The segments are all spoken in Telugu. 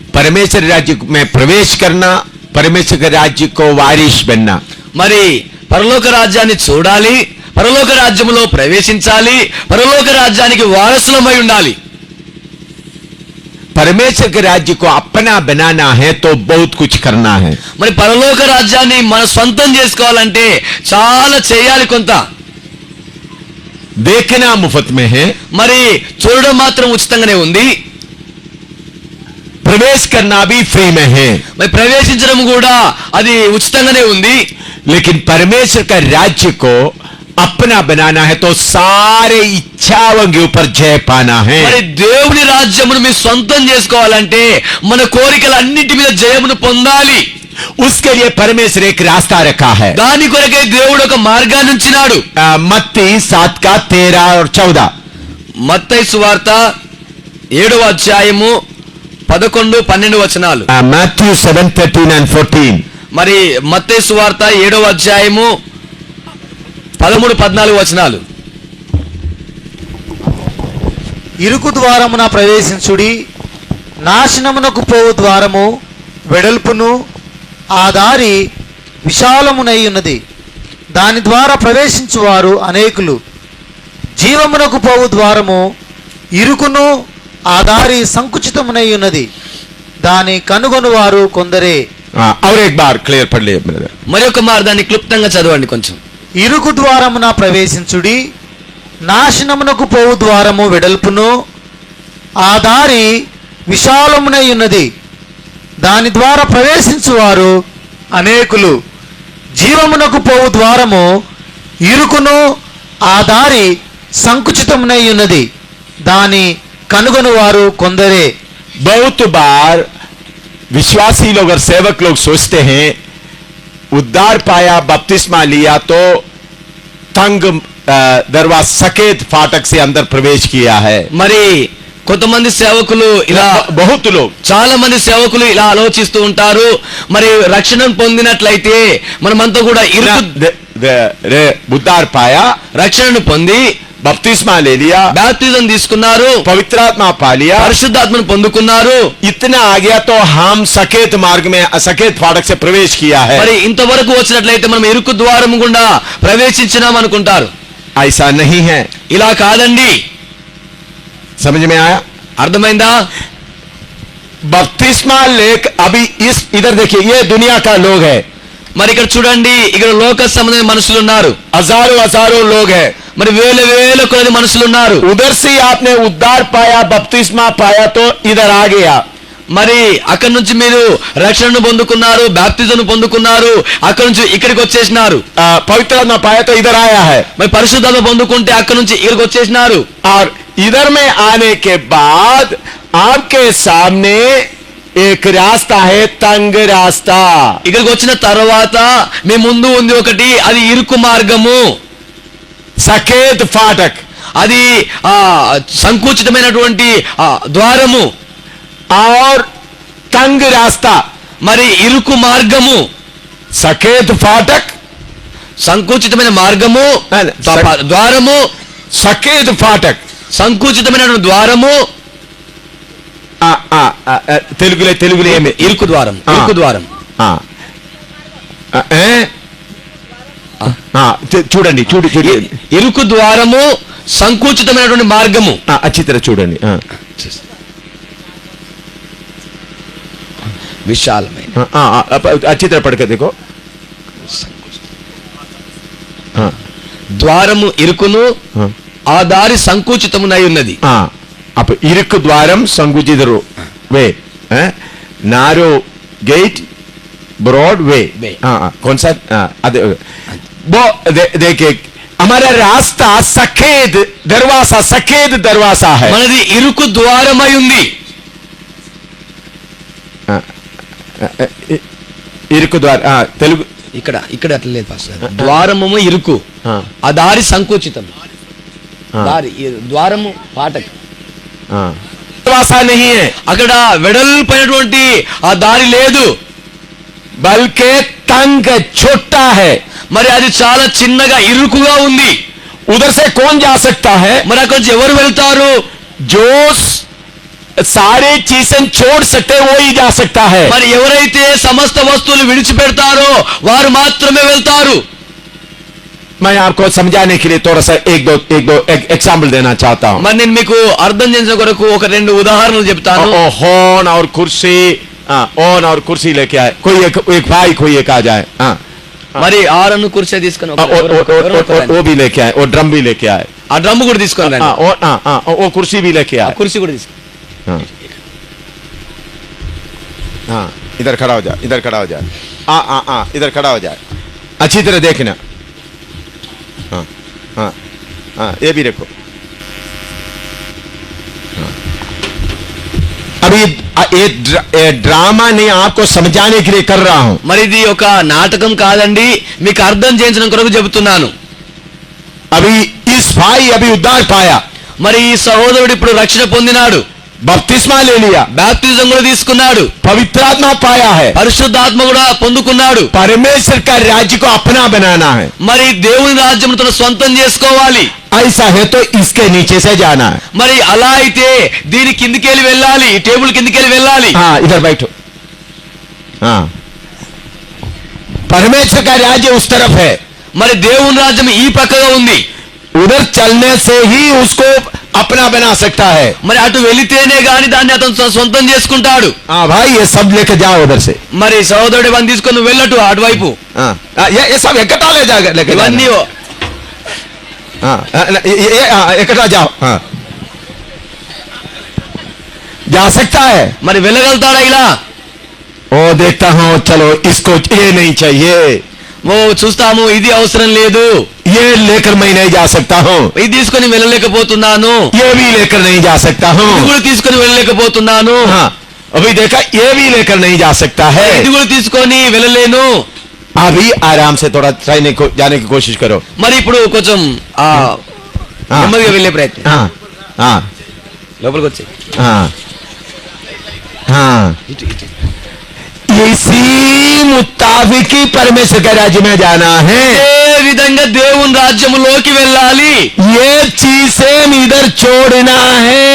परमेश्वर राज्य में प्रवेश करना परमेश्वर के राज्य को वारिश बनना మరి పరలోక రాజ్యాన్ని చూడాలి పరలోక రాజ్యములో ప్రవేశించాలి పరలోక రాజ్యానికి వారసులమై ఉండాలి परमेश्वर के राज्य को अपना बनाना है तो बहुत कुछ करना है మరి పరలోక రాజ్యాన్ని మన సొంతం చేసుకోవాలంటే చాలా చేయాలి కొంత देखना मुफ्त में है మరి చూడడం మాత్రం ఉచితంగానే ఉంది प्रवेश करना भी फ्री में है మరి ప్రవేశించడం కూడా అది ఉచితంగానే ఉంది लेकिन परमेश्वर का राज्य को अपना बनाना है तो सारे इच्छाओं के ऊपर जय पाना है మరి దేవుని రాజ్యమును మీ సొంతం చేసుకోవాలంటే మన కోరికలన్నిటి మీద జయమును పొందాలి उसके लिए परमेश्वर एक रास्ता रखा है దాని కొరకే దేవుడు ఒక మార్గాన్ని ఉంచినాడు आ, मत्ती सात का तेरह और चौदह మత్తయి సువార్త ఏడవ అధ్యాయము పదకొండు పన్నెండు వచనాలు. Matthew seven thirteen and fourteen మరి మత్తేసు వార్త ఏడవ అధ్యాయము పదమూడు పద్నాలుగు వచనాలు. ఇరుకు ద్వారమున ప్రవేశించుడి నాశనమునకు పోవు ద్వారము వెడల్పును ఆ దారి విశాలమునై ఉన్నది దాని ద్వారా ప్రవేశించువారు అనేకులు. జీవమునకు పోవు ద్వారము ఇరుకును ఆధారి సంకుచితమునై ఉన్నది. దాని కనుగొనువారు కొందరే. అవర్ బార్ క్లియర్ పడలే మరొక మార్గాన్ని క్లుప్తంగా చదవండి కొంచెం. ఇరుకు ద్వారమున ప్రవేశించుడి నాశనమునకు పోవు ద్వారము వెడల్పును. ఆ దారి విశాలమునై ఉన్నది. దాని ద్వారా ప్రవేశించువారు అనేకులు. జీవమునకు పోవు ద్వారము ఇరుకును. ఆ దారి సంకుచితమునై ఉన్నది. దాని కనుగొనువారు కొందరే बहुत बार विश्वासी लोग और सेवक लोग सोचते हैं उद्धार पाया बपतिस्मा लिया तो तंग अ, दरवाजा सकेत फाटक से अंदर प्रवेश किया है మరి కొంతమంది సేవకులు ఇలా बहुत लोग చాలా మంది సేవకులు ఇలా ఆలోచిస్తూ ఉంటారు మరి రక్షణ పొందినట్లయితే మనమంతా కూడా ना, ఇరుకు द- द- रे- उद्धार पाया రక్షణను పొంది बपतिस्मा ले लिया బాప్తిజం తీసుకున్నారు पवित्रात्मा पा लिया పరిశుద్ధాత్మను పొందుకున్నారు इतना आ गया तो हम सकेत मार्ग में सकेत फाटक से प्रवेश किया है మరి ఇంతవరకు వచ్చినట్లయితే మనం ఇరుకు ద్వారం గుండా ప్రవేశించినాం అనుకుంటారు ऐसा नहीं है ఇలా కాదండి समझ में आया అర్థమైందా बपतिस्मा लेक अभी इस इधर देखिए ये दुनिया का लोग है మరి ఇక్కడ చూడండి ఇక్కడ లోక సంబంధమైన మనుషులు ఉన్నారు. అజారు అజారు లోగ్ మరి వేల వేల కొలది మనుషులు ఉన్నారు. ఉదర్ సి ఆప్నే ఉద్దార్ పాయా బప్తిస్మా పాయా తో ఇదర్ ఆగయా మరి అక్కడ నుంచి మీరు రక్షణను పొందుకున్నారు బాప్తిజం పొందుకున్నారు అక్కడ నుంచి ఇక్కడికి వచ్చేసినారు. పవిత్ర పాయతో ఇదర్ ఆయా హై. మరి పరిశుద్ధాత్మ పొందుకుంటే అక్కడ నుంచి ఇక్కడికి వచ్చేసినారు. ఆర్ ఇదర్ మే ఆనే కే బాద్ ఆప్కే సామ్నే ఏక్ రాస్తా హే తంగ్ రాస్తా ఇక్కడికి వచ్చిన తర్వాత మీ ముందు ఉంది ఒకటి అది ఇరుకు మార్గము. సకేత్ ఫాటక్ అది సంకుచితమైనటువంటి ద్వారము. ఆర్ తంగ్ రాస్తా మరి ఇరుకు మార్గము. సకేత్ ఫాటక్ సంకుచితమైన మార్గము ద్వారము. సకేత్ ఫాటక్ సంకుచితమైన ద్వారము. తెలుగులే తెలుగులే ఏమి? ఇరుకు ద్వారం. ఇరుకు ద్వారం. చూడండి చూడు చూడు. ఇరుకు ద్వారము సంకుచితమైనటువంటి మార్గము. ఆ, అచ్చితర చూడండి. విశాలమైన. అచ్చితర పడక దేకో ఆ, ద్వారము ఇరుకును ఆ. ఆ దారి సంకుచితమునై ఉన్నది. ఆ, అప్ప ఇరుకు ద్వారం సంకుచితరు way narrow gate broad way Way. हाँ हाँ, कौन सा हाँ, अदे वो दे, देखिए हमारा रास्ता सफेद दरवाजा सफेद दरवाजा है మనది ఇరుకు ద్వారమై ఉంది ఆ, ఆ, ఇ- ఇరుకు ద్వారం ఆ, తెలుగు ఇక్కడ ఇక్కడ అట్లా లేదు పాస్టర్ ద్వారము ఇరుకు ఆ, ఆ దారి సంకుచితం ఆ, దారి ఈ ద్వారము పాటక ఆ. दरवाजा नहीं है అక్కడ వెడల్పైనటువంటి ఆ దారి లేదు. బల్కే తంగ చోటా హే. మరి అది చాలా చిన్నగా ఇరుకుగా ఉంది. ఉదర్సే కోన్ జాసక్తా హే. మరి అక్కడ ఎవరు వెళ్తారు? జోస్ సారే చీసన్ చోడ్ సక్తే ఓయి జాసక్తా హే. మరి ఎవరైతే సమస్త వస్తువులు విడిచిపెడతారో వారు మాత్రమే వెళ్తారు. मैं आपको समझाने के लिए थोड़ा सा एक दो एक दो एक एग्जाम्पल देना चाहता हूँ మరి నేను మీకు అర్థం చేసిన కొరకు ఒక రెండు ఉదాహరణలు చెప్తాను ओ, होन और कुर्सी हाँ, ओन और कुर्सी लेके आए कोई एक, एक भाई कोई एक आ जाए हाँ మరి ఆరను కుర్చీ తీసుకొని हाँ, ఒక- ओ- ఎవరో ओ- ఒక- ओ- ఎవరో ओ- ఒక ओ- రండి. वो भी लेके आए वो ड्रम भी लेके आए ఆ డ్రమ్ కూడా తీసుకొని రండి हाँ, ओ- हाँ, हाँ, वो कुर्सी भी लेके ఆ आए కుర్చీ కూడా తీసుకో हाँ हाँ इधर खड़ा हो जाए इधर खड़ा हो जाए हाँ हाँ हाँ इधर खड़ा हो जाए अच्छी तरह देखना ఏబీ రెప్కో అవి డ్రామాని సమజానికి కర్రా మరి ఇది ఒక నాటకం కాదండి మీకు అర్థం చేయించడం కొరకు చెబుతున్నాను అవి ఈ స్థాయి అవి ఉద్దార్ పాయా మరి ఈ సహోదరుడు ఇప్పుడు రక్షణ పొందినాడు తీసుకున్నాడు. పవిత్రాత్మ పాయా హై. పరిశుద్ధాత్మ కూడా పొందుకున్నాడు. పరమేశ్వర్ కా రాజ్యకు అప్నా బనానా హై. మరి దేవుని రాజ్యం తన సొంతం చేసుకోవాలి. ఐసా హే తో ఇస్కే నీచేసే జానా మరి అలా అయితే దీని కిందికెళ్ళి వెళ్ళాలి టేబుల్ కిందికెళ్ళి వెళ్ళాలి. ఇద్దరు బయట పరమేశ్వర రాజ్యం ఉస్ తరఫ్ మరి దేవుని రాజ్యం ఈ పక్కగా ఉంది. ఉదర్ చల్నే సే హీ ఉస్కో अपना बना सकता है మరి అటు వెళితేనే గాని దాన్ని అతను సొ- సొంతం చేసుకుంటాడు हाँ भाई ये सब लेके जाओ उधर से మరి సహోదరుడు ఇవన్నీ తీసుకొని నువ్వు వెళ్ళటు అటువైపు हाँ हाँ, ये ये सब इकट्ठा ले जाएगा लेके ఇవన్నీ जाना। हाँ हाँ, ये ये हाँ, इकट्ठा जाओ हाँ जा सकता है మరి వెళ్ళగలుగుతాడా ఇలా ओ देखता हूँ चलो इसको ये नहीं चाहिए చూస్తాము ఇది అవసరం లేదు. ఏ లేఖర్ ఇది తీసుకుని వెళ్ళలేకపోతున్నాను. ఏవి లేఖర్ నహీ జా సక్తా హూ వెళ్ళలేకపోతున్నాను. అవి దేఖా ఏవి లేఖర్ నహీ జా సక్తా హై ఇది కూడా తీసుకొని వెళ్ళలేను. అవి ఆరామ్ సే తోడా ట్రైన్ జానే కి కోషిష్ కరో. మరి ఇప్పుడు కొంచెం ఆ నెమ్మదిగా వెళ్ళే ప్రయత్నం. లోపలికి వచ్చి ఇటు ఇటు. इसी मुताबिक ही परमेश्वर के राज्य में जाना है ఏ విధంగా దేవుని రాజ్యములోకి వెళ్ళాలి ये चीजें इधर छोड़ना है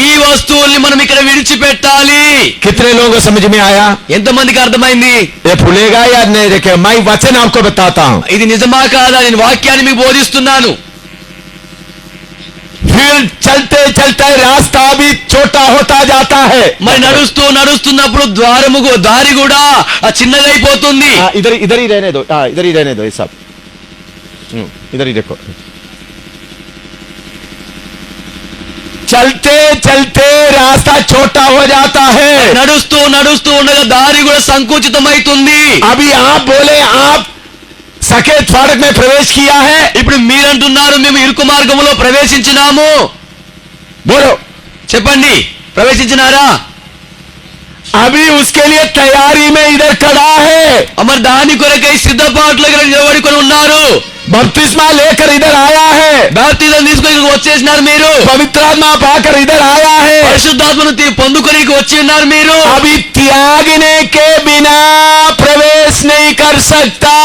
ఈ వస్తువుల్ని మనం ఇక్కడ విడిచిపెట్టాలి कितने लोगों को समझ में आया ఎంతమందికి అర్థమైంది ये भूलेगा या नहीं देखे मैं वचन आपको बताता हूँ ఇది నిజమా కాదా నేను వాక్యాన్ని మీకు బోధిస్తున్నాను फिर चलते चलते रास्ता भी छोटा होता जाता है మరి నడుస్తూ నడుస్తున్నప్పుడు ద్వారము గు- దారి కూడా ఆ చిన్నగా అయిపోతుంది हाँ, इधर इधर ही रहने दो हाँ इधर ही रहने दो ये सब हम्म, इधर ही देखो चलते चलते रास्ता छोटा हो जाता है నడుస్తూ నడుస్తూ ఉండగా దారి కూడా సంకుచితమైతుంది अभी आप बोले आप సకేత్ వాడక మే ప్రవేశ్ కియా హై? ఇప్పుడు మీరంటున్నారు మేము ఇరుకు మార్గంలో ప్రవేశించినాము. బోలో. చెప్పండి ప్రవేశించినారా? అవి ఉస్కే లియే తయారీ మే ఇదర్ కడా హే? అమర్ దాని కొరకై సిద్ధపాట్ల నిలబడుకొని ఉన్నారు. బప్తిస్మా లేకర్ ఇదర్ ఆయా హే. బాప్తిజం తీసుకొని వచ్చేసినారు మీరు. పవిత్రాత్మ పాకర్ ఇదర్ ఆయా హే. పరిశుద్ధాత్మను పొందుకొని వచ్చి ఉన్నారు మీరు. అవి త్యాగినే కే బినా ప్రవేశ్ నై కర్ సక్తా.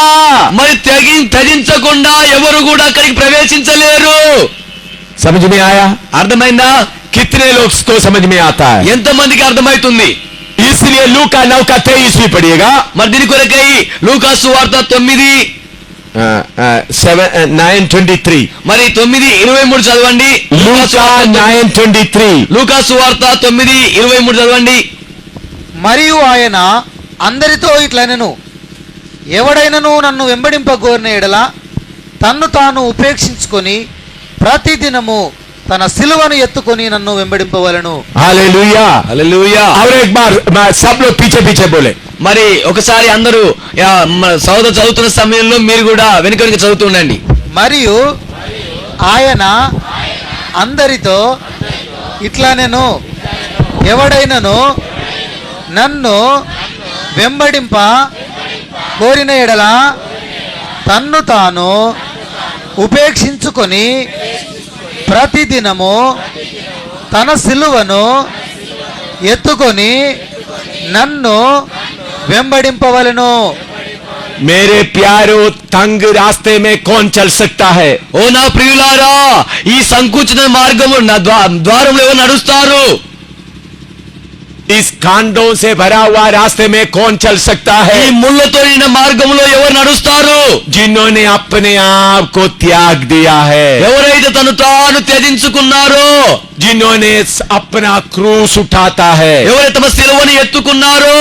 మరి త్యాగిన్ తజించకుండా ఎవరు కూడా అక్కడికి ప్రవేశించలేరు. సమజ్ మే ఆయా? అర్థమైందా? కిత్నే లోక్స్ కో సమజ్ మే ఆతా ఎంత మందికి అర్థమవుతుంది ఇస్లియే లూకా నౌకా తేయిస్ పడియేగా. మరి దీని కొరకై లూకా సువార్త తొమ్మిది నైన్ ట్వంటీ త్రీ మరి తొమ్మిది ఇరవై మూడు చదవండి. నైన్ ట్వంటీ త్రీ వార్త తొమ్మిది ఇరవై మూడు చదవండి. మరియు ఆయన అందరితో ఇట్లనెను ఎవడైనను నన్ను వెంబడింపగోరిన ఎడల తన్ను తాను ఉపేక్షించుకొని ప్రతిదినము తన సిలువను ఎత్తుకొని నన్ను వెంబడింపవలను. సబ్లో పీచే పీచే బోలే మరి ఒకసారి అందరూ సౌద చదువుతున్న సమయంలో మీరు కూడా వెనుక వెనుక చదువుతుండండి మరియు ఆయన అందరితో ఇట్లా నేను ఎవడైనను నన్ను వెంబడింప కోరిన ఎడల తన్ను తాను ఉపేక్షించుకొని ప్రతిదినము తన సిలువను ఎత్తుకొని నన్ను వెంబడింపవలను. మేరే ప్యారో తంగ్ రాస్తే మే కోన్ చల్ సక్తా హై ఓ నా ప్రియులారా ఈ సంకుచిత మార్గము నా ద్వారంలో ఎవరు నడుస్తారు? ఇస్ కాండో సే భరా హువా రాస్తే మే కోన్ చల్ సక్తా హై ఈ ముళ్ళతో నిండిన మార్గములో ఎవరు నడుస్తారు? జిన్నోనే అప్నే ఆప్ కో త్యాగ్ దియా హై ఎవరైతే తను తాను త్యజించుకున్నారో జిన్నోనే అప్నా క్రూస్ ఉఠాతా హై ఎవరైతే తమ సిలువని ఎత్తుకున్నారు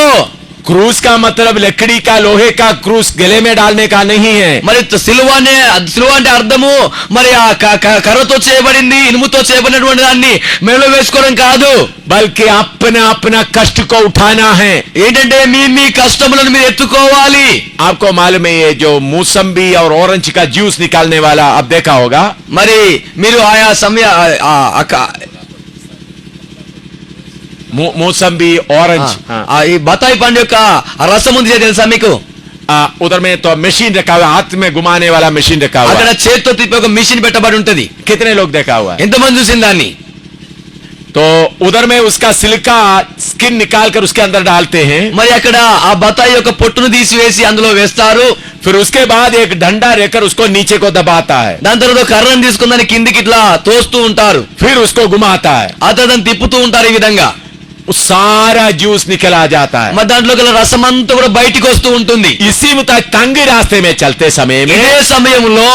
क्रूस का मतलब लकड़ी का लोहे का क्रूस गले में डालने का नहीं है మరి సిలువ అనే సిలువ అంటే అర్థము మరి ఆ క- క- కర్రతో చేయబడింది ఇనుముతో చేయబడినటువంటి దాన్ని మెడలో వేసుకోవడం కాదు बल्कि अपना अपना कष्ट को उठाना है ఏంటంటే మీ మీ కష్టములను మీరు ఎత్తుకోవాలి आपको मालूम है ये जो मौसम्बी और ऑरेंज का जूस निकालने वाला अब देखा होगा మరి మీరు ఆయా సమయ ఆ- ఆ- ఆ- मौ- मौसम्बी ऑरेंज हाँ। ఆ, ఈ బతాయి పండు యొక్క ఆ రసం ఉంది తెలుసా మీకు आ, उधर में तो मशीन रखा हुआ है, हाथ में घुमाने वाला मशीन रखा हुआ అక్కడ है। చేత్తో తిప్పి ఒక మిషన్ పెట్టబడి ఉంటది कितने लोग देखा हुआ है ఎంతమంది చూసిన దాన్ని तो उधर में उसका सिल्का स्किन निकाल कर उसके अंदर डालते हैं మరి అక్కడ ఆ బతాయి యొక్క పొట్టును తీసివేసి అందులో వేస్తారు फिर उसके बाद एक डंडा लेकर उसको नीचे को दबाता है దాని తర్వాత ఒక కర్రను తీసుకుని దాన్ని కిందికి ఇట్లా తోస్తూ ఉంటారు फिर उसको घुमाता है ఆ తర్వాత దాన్ని తిప్పుతూ ఉంటారు ఈ విధంగా సారా జ్యూస్ నికలా జాతా మరి దాంట్లో గల రసం అంతా కూడా బయటకు వస్తూ ఉంటుంది. ఇసీముత తంగి రాస్తేమే చల్తే సమయం ఏ సమయంలో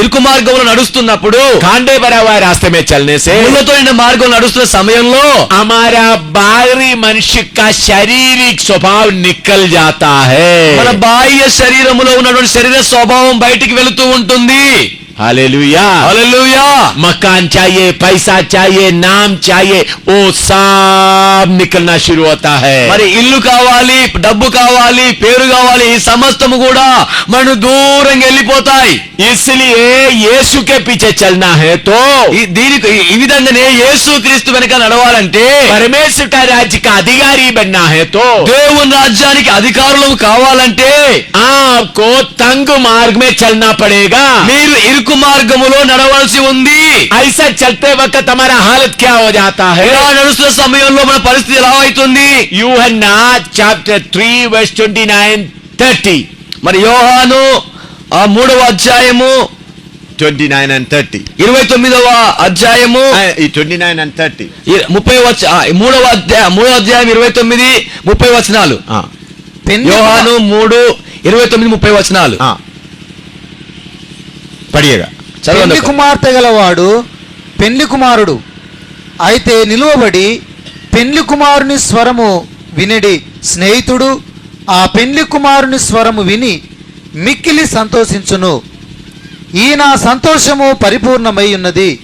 ఇరుకు మార్గంలో నడుస్తున్నప్పుడు కాండే బరావా రాస్తేమే చల్లేసేతో ముళ్ళతో మార్గం నడుస్తున్న సమయంలో అమారా బారి మనిషి శారీరక స్వభావం నిక్కల్ జాతా హే మన బాహ్య శరీరంలో ఉన్నటువంటి శరీర స్వభావం బయటికి వెళుతూ ఉంటుంది. हालेलुया హల్లెలూయా मकान चाहिए पैसा चाहिए नाम चाहिए वो सब निकलना शुरू होता है మరి ఇల్లు కావాలి డబ్బు కావాలి పేరు కావాలి ఈ సమస్తము కూడా మనం దూరంగా వెళ్ళిపోతాయి इसलिए यीशु के पीछे चलना है तो ఈ దీనికి ఈ- ఈ విధంగానే యేసు క్రీస్తు వెనక నడవాలంటే परमेश्वर का राज्य का अधिकारी बनना है तो దేవుని రాజ్యానికి అధికారులు కావాలంటే आपको तंग मार्ग में चलना पड़ेगा మీరు ఇరుకు హక్కు మార్గములో నడవాల్సి ఉంది. ఐసా చల్తే వక్క తమర హాలత్ క్యా హో జాతా హై ఇలా నడుస్తున్న సమయంలో మన పరిస్థితి ఎలా అవుతుంది? Yuhanna chapter three verse twenty nine thirty మరి యోహాను ఆ మూడవ అధ్యాయము ట్వంటీ నైన్ అండ్ థర్టీ ఇరవై తొమ్మిదవ అధ్యాయము ఈ ట్వంటీ నైన్ అండ్ థర్టీ ముప్పై వచ్చ మూడవ అధ్యాయం మూడవ అధ్యాయం ఇరవై తొమ్మిది ముప్పై వచనాలు. యోహాను మూడు ఇరవై తొమ్మిది ముప్పై వచనాలు. పడియగా. పెళ్ళి కుమార్తె గలవాడు పెళ్ళి కుమారుడు. అయితే నిలువబడి పెళ్ళి కుమారుని స్వరము వినిడి స్నేహితుడు ఆ పెళ్ళి కుమారుని స్వరము విని మిక్కిలి సంతోషించును. ఈయన సంతోషము పరిపూర్ణమై ఉన్నది.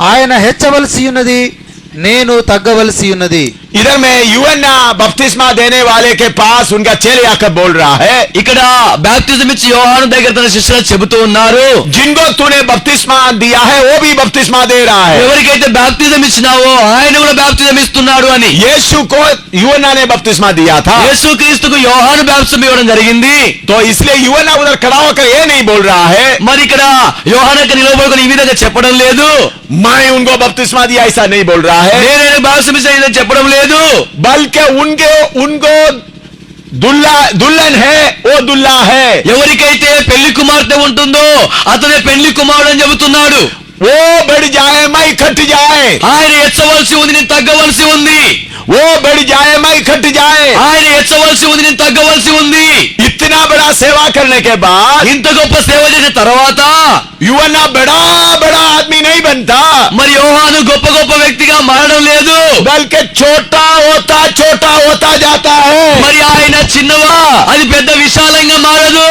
ఆయన హెచ్చవలసి ఉన్నది నేను తగ్గవలసి ఉన్నది. ఇదర్ మే యువన్ బప్తిస్మా దేనే వాలే కే పాస్ ఉన్కా చేలి ఆకర్ బోల్ రహా హై ఇక్కడ బాప్తిజం ఇచ్చి యోహాను దగ్గర తన శిష్యులు చెబుతూ ఉన్నారు. జిన్గో తూనే బప్తిస్మా దియా హై ఓ బి బప్తిస్మా దే రా హై ఎవరికైతే బాప్తిజం ఇచ్చినావో ఆయన కూడా బాప్తిజం ఇస్తున్నాడు అని. యేసు కో యువన్ అనే బప్తిస్మా దియా థా యేసు క్రీస్తు కు యోహాను బాప్తిజం ఇవ్వడం జరిగింది. తో ఇస్లే యువన్ ఉదర్ ఖడా హోకర్ ఏ నహీ బోల్ రహా హై మరి ఇక్కడ యోహాన యొక్క నిలబడుకొని ఈ విధంగా చెప్పడం లేదు. మై ఉన్కో బప్తిస్మా దియా ఐసా నహీ బోల్ రహా హై నేనే బాప్తిజం ఇచ్చా చెప్పడం లేదు. లేదు. బల్కే ఉన్కే ఉన్కో దుల్లన్ హే ఓ దుల్లా హే ఎవరికైతే పెళ్ళి కుమార్తె ఉంటుందో అతనే పెళ్ళి కుమారుడు అని చెబుతున్నాడు. ఓ బడి జాయమై కట్టి జాయ్ ఆయన ఎచ్చవలసి ఉంది నేను తగ్గవలసి ఉంది. ఓ బడి జాయమై కట్టి జాయ్ ఆయన ఎచ్చవలసి ఉంది నేను తగ్గవలసి ఉంది. इतना बड़ा सेवा करने के बाद ఇంత గొప్ప సేవ చేసిన తర్వాత युवना बड़ा बड़ा आदमी नहीं बनता మరి యోహాను గొప్ప గొప్ప వ్యక్తిగా మారడం లేదు बल्कि छोटा होता छोटा होता जाता है మరి ఆయన చిన్నవా అది పెద్ద విశాలంగా మారదు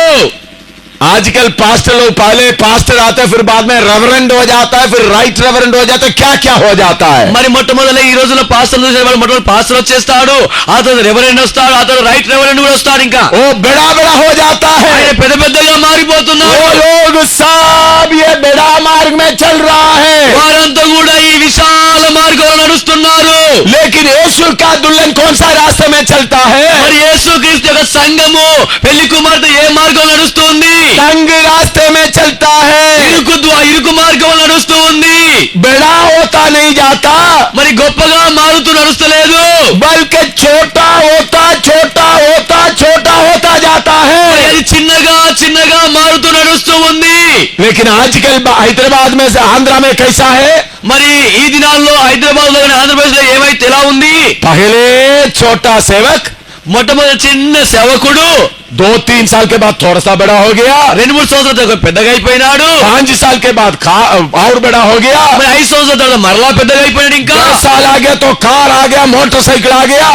आजकल पास्टर लोग पहले पास्टर आते हैं फिर बाद में रेवरेंड हो जाता है फिर राइट रेवरेंड हो जाता है क्या क्या हो जाता है మరి మొట్టమొదల ఈ రోజుల్లో పాస్టర్ చూసే వాళ్ళు మొట్టమొదటి పాస్టర్ వచ్చేస్తాడు ఆ తర్వాత రెవరెండ్ వస్తాడు ఆ తర్వాత రైట్ రెవరెండ్ కూడా వస్తాడు ఇంకా वो बड़ा बड़ा हो जाता ఆయన है పెద్ద పెద్దగా మారిపోతున్నాడు वो लोग सब ये बड़ा मार्ग में चल रहा है వారంతా కూడా ఈ విశాల మార్గంలో నడుస్తున్నారు लेकिन यीशु का दुल्हन कौन सा रास्ते में चलता है మరి యేసు క్రీస్తు యొక్క సంఘము పెళ్లి కుమార్తె ఏ మార్గం నడుస్తుంది तंग रास्ते में चलता है ఇరుకు ద్వా- ఇరుకు మార్గం నడుస్తూ ఉంది बड़ा होता नहीं जाता మరి గొప్పగా మారుతూ నడుస్తలేదు बल्कि छोटा होता छोटा होता छोटा होता जाता మరి है అది చిన్నగా చిన్నగా మారుతూ నడుస్తూ ఉంది लेकिन आजकल हैदराबाद में से आंध्रा में कैसा है మరి ఈ దినాల్లో హైదరాబాద్ లో ఆంధ్రప్రదేశ్ లో పరిస్థితి ఎలా ఉంది? పహలే చోట సేవక్. మొట్టమొదటి చిన్న సేవకుడు. దో తీన్ సాల్ కే బాద్ థోడా సా బడా హో గయా రెండు మూడు సంవత్సరాల తర్వాత పెద్దగా అయిపోయినాడు. పాంచ్ సాల్ కే బాద్ ఆరు బడా హో గయా మరి ఐదు సంవత్సరాల తర్వాత మరలా పెద్దగా అయిపోయినాడు ఇంకా. సాల్ ఆగ్యా తో కార్ ఆగ్యా మోటార్ సైకిల్ ఆగ్యా.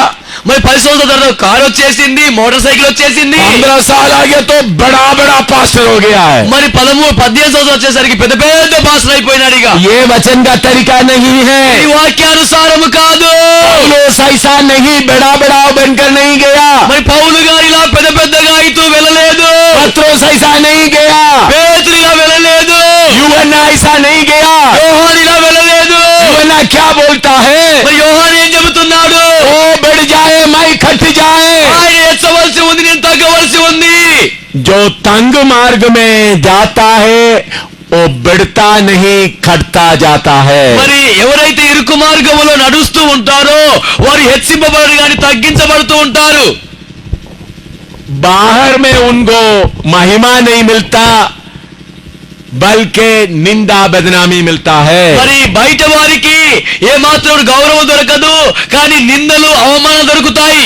మరి పది సంవత్సరాల తర్వాత కారు వచ్చేసింది మోటార్ సైకిల్ వచ్చేసింది पंद्रह साल आ गया तो बड़ा बड़ा पास्टर हो गया है మరి పదమూడు పద్దెనిమిది సంవత్సరాలు వచ్చేసరికి పెద్ద పెద్ద పాస్టర్ అయిపోయినాడు ఇక ये वचन का तरीका नहीं ఈ है వాక్యానుసారము కాదు पौलुस ऐसा नहीं बड़ा बड़ा बनकर नहीं गया మరి పౌలు గారు ఇలా పెద్ద పెద్దగా అయితూ వెళ్ళలేదు पत्रोस ऐसा नहीं गया పేతురు ఇలా వెళ్ళలేదు युवना ऐसा नहीं गया యోహాన్ ఇలా వెళ్ళలేదు युवना क्या बोलता है మరి యోహాన్ ఏం చెబుతున్నాడు जो तंग मार्ग में जाता है वो बढ़ता नहीं खटता जाता है మరి ఎవరైతే ఇరుకు మార్గములో నడుస్తూ ఉంటారో వారు హెచ్చింపబడరు కానీ తగ్గించబడుతూ ఉంటారు बाहर में उनको महिमा नहीं मिलता बल्कि निंदा बदनामी मिलता है మరి బయట వారికి ఏ మాత్రం గౌరవం దొరకదు కానీ నిందలు అవమానం దొరుకుతాయి